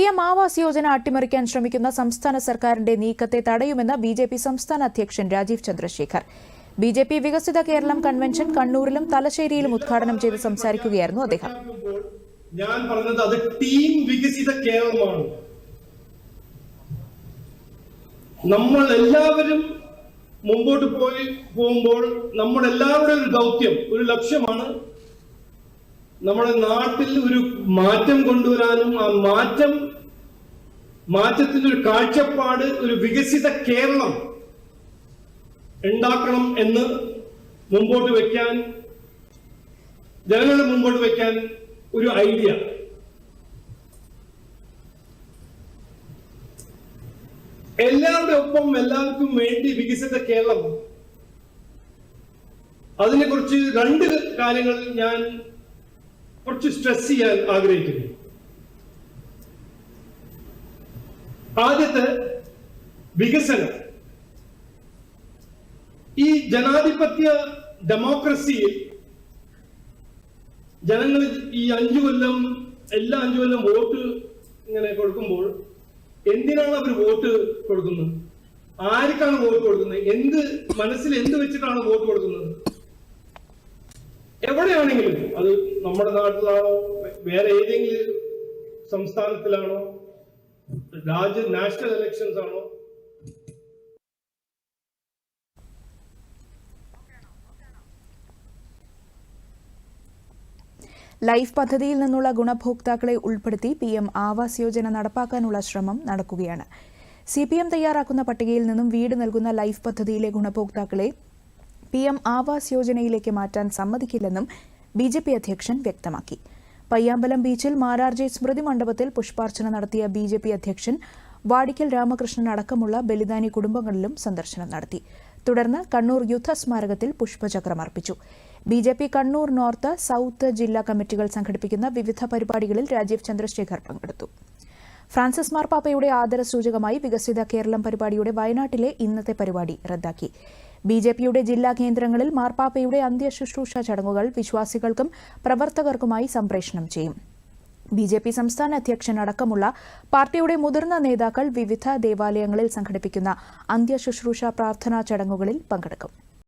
P M Awas Yojana അട്ടിമറിക്കാൻ ശ്രമിക്കുന്ന സംസ്ഥാന സർക്കാരിന്റെ നീക്കത്തെ തടയുമെന്ന് ബി ജെ പി സംസ്ഥാന അധ്യക്ഷൻ Rajeev Chandrasekhar. B J P വികസിത കേരളം കൺവെൻഷൻ കണ്ണൂരിലും തലശ്ശേരിയിലും ഉദ്ഘാടനം ചെയ്ത് സംസാരിക്കുകയായിരുന്നു അദ്ദേഹം. ഞാൻ പറഞ്ഞത് അത് ടീം വികസിത കേരളമാണ്. നമ്മൾ എല്ലാവരും മുമ്പോട്ട് പോയി പോകുമ്പോൾ നമ്മുടെ എല്ലാവരുടെ ഒരു ദൗത്യം ഒരു ലക്ഷ്യമാണ് നമ്മുടെ നാട്ടിൽ ഒരു മാറ്റം കൊണ്ടുവരാനും ആ മാറ്റം മാറ്റത്തിന്റെ ഒരു കാഴ്ചപ്പാട് ഒരു വികസിത കേരളം ഉണ്ടാക്കണം എന്ന് മുമ്പോട്ട് വെക്കാൻ ജനങ്ങളുടെ മുമ്പോട്ട് വെക്കാൻ ഒരു ഐഡിയ. എല്ലാവരുടെ ഒപ്പം എല്ലാവർക്കും വേണ്ടി വികസിത കേരളം. അതിനെക്കുറിച്ച് രണ്ട് കാര്യങ്ങൾ ഞാൻ കുറച്ച് സ്ട്രെസ് ചെയ്യാൻ ആഗ്രഹിക്കുന്നു. ആദ്യത്തെ വികസനം. ഈ ജനാധിപത്യ ഡെമോക്രസിയിൽ ജനങ്ങൾ ഈ അഞ്ചു കൊല്ലം എല്ലാ അഞ്ചു കൊല്ലം വോട്ട് ഇങ്ങനെ കൊടുക്കുമ്പോൾ എന്തിനാണ് അവർ വോട്ട് കൊടുക്കുന്നത്? ആർക്കാണ് വോട്ട് കൊടുക്കുന്നത്? എന്ത് മനസ്സിൽ എന്ത് വെച്ചിട്ടാണ് വോട്ട് കൊടുക്കുന്നത്? എവിടെയാണെങ്കിലും അത് നമ്മുടെ നാട്ടിലാണോ വേറെ ഏതെങ്കിലും സംസ്ഥാനത്തിലാണോ രാജ്യ നാഷണൽ ഇലക്ഷൻസ് ആണോ? ലൈഫ് പദ്ധതിയിൽ നിന്നുള്ള ഗുണഭോക്താക്കളെ ഉൾപ്പെടുത്തി പി എം ആവാസ് യോജന നടപ്പാക്കാനുള്ള ശ്രമം നടക്കുകയാണ്. സി പി എം തയ്യാറാക്കുന്ന പട്ടികയിൽ നിന്നും വീട് നൽകുന്ന ലൈഫ് പദ്ധതിയിലെ ഗുണഭോക്താക്കളെ പി എം ആവാസ് യോജനയിലേക്ക് മാറ്റാൻ സമ്മതിക്കില്ലെന്നും ബി ജെ പി അധ്യക്ഷൻ വ്യക്തമാക്കി. പയ്യാമ്പലം ബീച്ചിൽ മാരാർജി സ്മൃതി മണ്ഡപത്തിൽ പുഷ്പാർച്ചന നടത്തിയ ബി ജെ പി അധ്യക്ഷൻ വാടിക്കൽ രാമകൃഷ്ണൻ അടക്കമുള്ള ബലിദാനി കുടുംബങ്ങളിലും സന്ദർശനം നടത്തി. തുടർന്ന് കണ്ണൂർ യുദ്ധസ്മാരകത്തിൽ പുഷ്പചക്രം അർപ്പിച്ചു. B J P Kannur north south ജില്ലാ കമ്മിറ്റികൾ സംഘടിപ്പിക്കുന്ന വിവിധ പരിപാടികളിൽ രാജീവ് ചന്ദ്രശേഖർ പങ്കെടുത്തു. ഫ്രാൻസിസ് മാർപ്പാപ്പയുടെ ആദരസൂചകമായി വികസിത കേരളം പരിപാടിയുടെ വയനാട്ടിലെ ഇന്നത്തെ പരിപാടി റദ്ദാക്കി. ബി ജെ പിയുടെ ജില്ലാ കേന്ദ്രങ്ങളിൽ മാർപ്പാപ്പയുടെ അന്ത്യശുശ്രൂഷ ചടങ്ങുകൾ വിശ്വാസികൾക്കും പ്രവർത്തകർക്കുമായി സംപ്രേഷണം ചെയ്യും. ബി ജെ പി സംസ്ഥാന അധ്യക്ഷൻ അടക്കമുള്ള പാർട്ടിയുടെ മുതിർന്ന നേതാക്കൾ വിവിധ ദേവാലയങ്ങളിൽ സംഘടിപ്പിക്കുന്ന അന്ത്യശുശ്രൂഷ പ്രാർത്ഥനാ ചടങ്ങുകളിൽ പങ്കെടുക്കും.